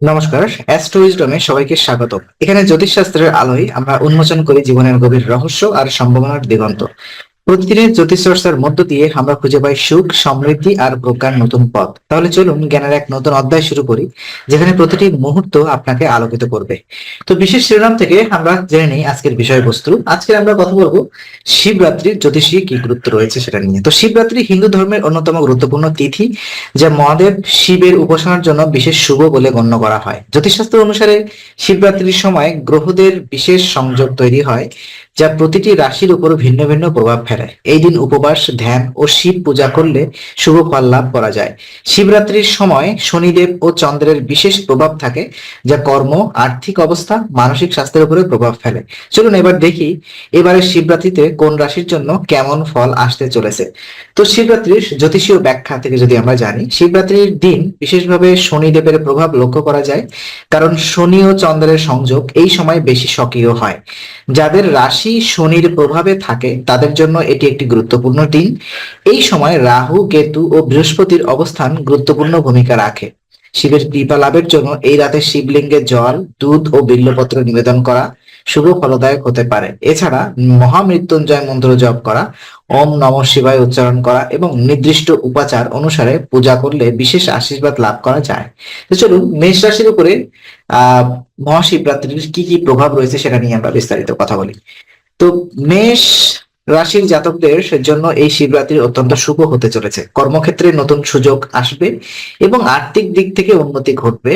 নমস্কার, অ্যাস্ট্রোইজডমে সবাইকে স্বাগত এখানে জ্যোতিষশাস্ত্রের আলোয় আমরা উন্মোচন করি জীবনের গভীর রহস্য আর সম্ভাবনার দিগন্ত। প্রতিদিনের জ্যোতিষ চর্চার মধ্য দিয়ে আমরা খুঁজে পাই সুখ, সমৃদ্ধি আর প্রজ্ঞার নতুন পথ। তাহলে চলুন জ্ঞানের এক নতুন অধ্যায় শুরু করি, যেখানে প্রতিটি মুহূর্ত আপনাকে আলোকিত করবে। তো বিশেষ শিরোনাম থেকে আমরা জেনে নিই আজকের বিষয়বস্তু। আজকে আমরা কথা বলব, শিবরাত্রির জ্যোতিষী কি গুরুত্ব রয়েছে সেটা নিয়ে। তো শিবরাত্রি হিন্দু ধর্মের অন্যতম গুরুত্বপূর্ণ তিথি, যা মহাদেব শিবের উপাসনার জন্য বিশেষ শুভ বলে গণ্য করা হয়। জ্যোতিষশাস্ত্র অনুসারে শিবরাত্রির সময় গ্রহদের বিশেষ সংযোগ তৈরি হয় যা প্রতিটি রাশির উপর ভিন্ন ভিন্ন প্রভাব ফেলে এই দিন উপবাস, ধ্যান ও শিব পূজা করলে শুভ ফল লাভ করা যায়। শিবরাত্রির সময় শনিদেব ও চন্দ্রের বিশেষ প্রভাব থাকে, যা কর্ম, আর্থিক অবস্থা, মানসিক স্বাস্থ্যের উপরে প্রভাব ফেলে। চলুন এবার দেখি এবারে শিবরাত্রিতে কোন রাশির জন্য কেমন ফল আসতে চলেছে। তো শিবরাত্রির জ্যোতিষীয় ব্যাখ্যা থেকে যদি আমরা জানি, শিবরাত্রির দিন বিশেষভাবে শনিদেবের প্রভাব লক্ষ্য করা যায়, কারণ শনি ও চন্দ্রের সংযোগ এই সময় বেশি সক্রিয় হয়। যাদের রাশি শনির প্রভাবে থাকে, তাদের জন্য এটি একটি গুরুত্বপূর্ণ দিন। এই সময় রাহু, কেতু ও বৃহস্পতির অবস্থান গুরুত্বপূর্ণ ভূমিকা রাখে। শিবের কৃপা লাভের জন্য এই রাতে শিবলিঙ্গে জল, দুধ ও বিল্লপত্র নিবেদন করা শুভ ফলদায়ক হতে পারে। এছাড়া মহামৃত্যুঞ্জয় মন্ত্র জপ করা, ওম নম শিবায় উচ্চারণ করা এবং নির্দিষ্ট উপাচার অনুসারে পূজা করলে বিশেষ আশীর্বাদ লাভ করা যায়। তো চলুন, মেষ রাশির উপরে, আহ, মহাশিবরাত্রির কি কি প্রভাব রয়েছে সেটা নিয়ে আমরা বিস্তারিত কথা বলি। তো মেষ রাশির জাতকদের জন্য এই শিবরাত্রি অত্যন্ত শুভ হতে চলেছে। কর্মক্ষেত্রে নতুন সুযোগ আসবে এবং আর্থিক দিক থেকে উন্নতি ঘটবে।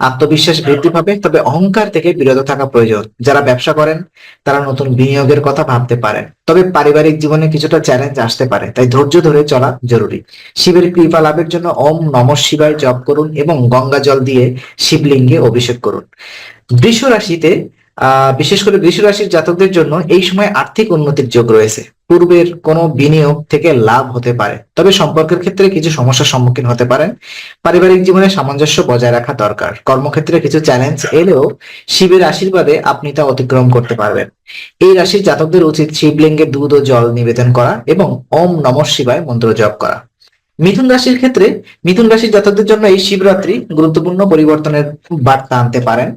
আত্মবিশ্বাস বৃদ্ধি পাবে, তবে অহংকার থেকে বিরত থাকা প্রয়োজন। যারা ব্যবসা করেন, তারা নতুন বিনিয়োগের কথা ভাবতে পারেন। তবে পারিবারিক জীবনে কিছুটা চ্যালেঞ্জ আসতে পারে, তাই ধৈর্য ধরে চলা জরুরি। শিবের কৃপা লাভের জন্য ওম নম শিবায় জপ করুন এবং গঙ্গা জল দিয়ে শিবলিঙ্গে অভিষেক করুন। বৃষ রাশিতে বিশেষ করে বৃষ রাশির জাতকদের জন্য এই সময় আর্থিক উন্নতির যোগ রয়েছে। পূর্বের কোনো বিনিয়োগ থেকে লাভ হতে পারে, তবে সম্পর্কের ক্ষেত্রে কিছু সমস্যার সম্মুখীন হতে পারেন। পারিবারিক জীবনে সামঞ্জস্য বজায় রাখা দরকার। কর্মক্ষেত্রে কিছু চ্যালেঞ্জ এলেও শিবের আশীর্বাদে আপনি তা অতিক্রম করতে পারবেন। এই রাশির জাতকদের উচিত শিবলিঙ্গে দুধ ও জল নিবেদন করা এবং ওম নম শিবায় মন্ত্র জপ করা। মিথুন রাশির ক্ষেত্রে মিথুন রাশির জাতকদের জন্য এই শিবরাত্রি গুরুত্বপূর্ণ পরিবর্তনের বার্তা আনতে পারেন।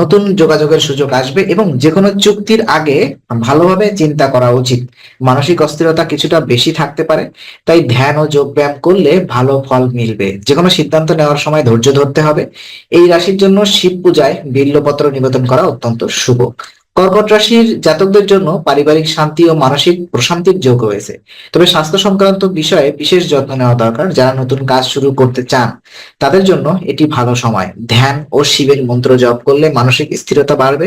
নতুন যোগাযোগের সুযোগ আসবে এবং যে কোনো চুক্তির আগে ভালোভাবে চিন্তা করা উচিত। মানসিক অস্থিরতা কিছুটা বেশি থাকতে পারে, তাই ধ্যান ও যোগ ব্যায়াম করলে ভালো ফল মিলবে। যে কোনো সিদ্ধান্ত নেওয়ার সময় ধৈর্য ধরতে হবে। এই রাশির জন্য শিব পূজায় বিল্লপত্র নিবেদন করা অত্যন্ত শুভ। কর্কট রাশির জাতকদের জন্য পারিবারিক শান্তি ও মানসিক প্রশান্তির যোগ রয়েছে তবে স্বাস্থ্য সংক্রান্ত বিষয়ে বিশেষ যত্ন নেওয়া দরকার যারা নতুন কাজ শুরু করতে চান। তাদের জন্য এটি ভালো সময়। ধ্যান ও শিবের মন্ত্র জপ করলে মানসিক স্থিরতা বাড়বে।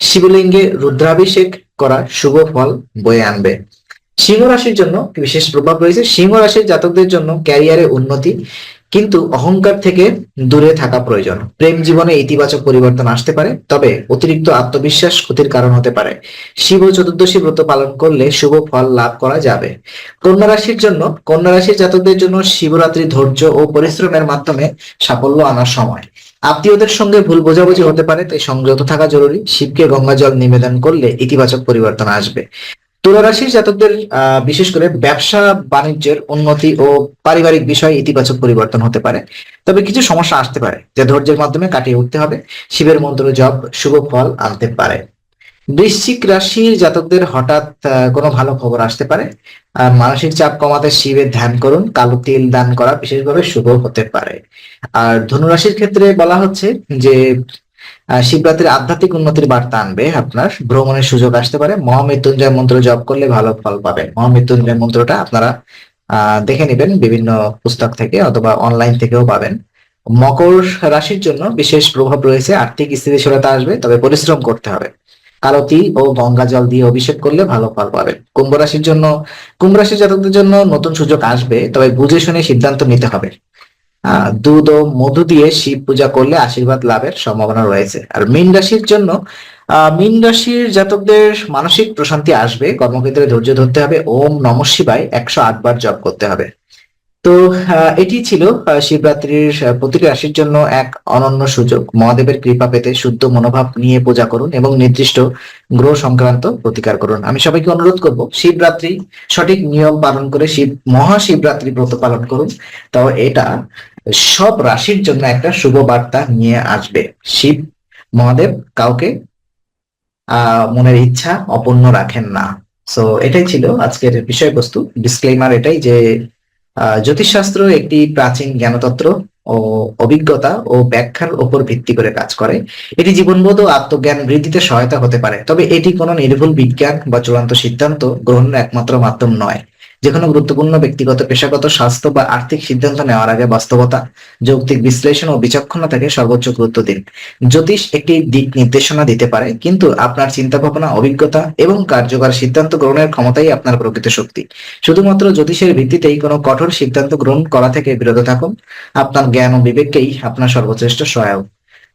শিবলিঙ্গে রুদ্রাভিষেক করা শুভ ফল বয়ে আনবে। সিংহ রাশির জন্য বিশেষ প্রভাব রয়েছে। সিংহ রাশির জাতকদের জন্য ক্যারিয়ারে উন্নতি কিন্তু অহংকার থেকে দূরে থাকা প্রয়োজন। প্রেম জীবনে ইতিবাচক পরিবর্তন আসতে পারে, তবে অতিরিক্ত আত্মবিশ্বাস ক্ষতির কারণ হতে পারে। শিব চতুর্দশী ব্রত পালন করলে শুভ ফল লাভ করা যাবে। কন্যা রাশির জন্য, কন্যা রাশির জাতকদের জন্য শিবরাত্রি ধৈর্য ও পরিশ্রমের মাধ্যমে সাফল্য আনার সময়। আত্মীয়দের সঙ্গে ভুল বোঝাবুঝি হতে পারে, তাই সংযত থাকা জরুরি। শিবকে গঙ্গা জল নিবেদন করলে ইতিবাচক পরিবর্তন আসবে। তুলা রাশির জাতকদের বিশেষ করে ব্যবসা বাণিজ্যের উন্নতি ও পারিবারিক বিষয়ে ইতিবাচক পরিবর্তন হতে পারে। তবে কিছু সমস্যা আসতে পারে, যা ধৈর্যের মাধ্যমে কাটিয়ে উঠতে হবে। শিবের মন্ত্র জপ, শুভ ফল আনতে পারে। বৃশ্চিক রাশির জাতকদের হঠাৎ কোনো ভালো খবর আসতে পারে। আর মানসিক চাপ কমাতে শিবের ধ্যান করুন, কালো তিল দান করা বিশেষভাবে শুভ হতে পারে। আর ধনুরাশির ক্ষেত্রে বলা হচ্ছে যে শিবরাত্রির আধ্যাত্মিক উন্নতির বার্তা আনবে আপনার। ভ্রমণের সুযোগ আসতে পারে। মহামৃত্যুঞ্জয় মন্ত্র জপ করলে ভালো ফল পাবেন। মহামৃত্যুঞ্জয় মন্ত্রটা আপনারা দেখে নেবেন বিভিন্ন পুস্তক থেকে অথবা অনলাইন থেকেও পাবেন। মকর রাশির জন্য বিশেষ প্রভাব রয়েছে। আর্থিক স্থিতিশীলতা আসবে, তবে পরিশ্রম করতে হবে। কালো তিল ও গঙ্গা জল দিয়ে অভিষেক করলে ভালো ফল পাবেন। কুম্ভ রাশির জন্য, কুম্ভ রাশির জাতকদের জন্য নতুন সুযোগ আসবে, তবে বুঝে শুনে সিদ্ধান্ত নিতে হবে। দুধ ও মধু দিয়ে শিব পূজা করলে আশীর্বাদ লাভের সম্ভাবনা রয়েছে। আর মীন রাশির জন্য মীন রাশির জাতকদের মানসিক প্রশান্তি আসবে। কর্মক্ষেত্রে ধৈর্য ধরতে হবে। ওম নম শিবায় একশো আট বার জপ করতে হবে। তো এটি ছিল শিবরাত্রির প্রতিটি রাশির জন্য এক অনন্য সুযোগ। মহাদেবের কৃপা পেতে শুদ্ধ মনোভাব নিয়ে পূজা করুন এবং নির্দিষ্ট গ্রহ সংক্রান্ত প্রতিকার করুন। আমি সবাইকে অনুরোধ করব, শিবরাত্রি সঠিক নিয়ম পালন করে শিব, মহাশিবরাত্রি ব্রত পালন করুন। তো, এটা সব রাশির জন্য একটা শুভ বার্তা নিয়ে আসবে। শিব, মহাদেব কাউকে মনের ইচ্ছা অপূর্ণ রাখেন না। সো এটাই ছিল আজকের বিষয়বস্তু। ডিসক্লেমার এটাই যে জ্যোতিষশাস্ত্র একটি প্রাচীন জ্ঞানতন্ত্র ও অভিজ্ঞতা ও ব্যাখ্যার উপর ভিত্তি করে কাজ করে। এটি জীবনবোধ ও আত্মজ্ঞান বৃদ্ধিতে সহায়তা হতে পারে। তবে এটি কোনো নির্ভুল বিজ্ঞান বা চূড়ান্ত সিদ্ধান্ত গ্রহণের একমাত্র মাধ্যম নয়। যে কোনো গুরুত্বপূর্ণ ব্যক্তিগত, পেশাগত, স্বাস্থ্য বা আর্থিক সিদ্ধান্ত নেওয়ার আগে বাস্তবতা, যৌক্তিক বিশ্লেষণ ও বিচক্ষণতাকে সর্বোচ্চ গুরুত্ব দিন। জ্যোতিষ একটি দিক নির্দেশনা দিতে পারে, কিন্তু আপনার চিন্তা ভাবনা অভিজ্ঞতা এবং কার্যকর সিদ্ধান্ত গ্রহণের ক্ষমতাই আপনার প্রকৃত শক্তি। শুধুমাত্র জ্যোতিষের ভিত্তিতেই কোনো কঠোর সিদ্ধান্ত গ্রহণ করা থেকে বিরত থাকুন। আপনার জ্ঞান ও বিবেককেই আপনার সর্বশ্রেষ্ঠ সহায়ক।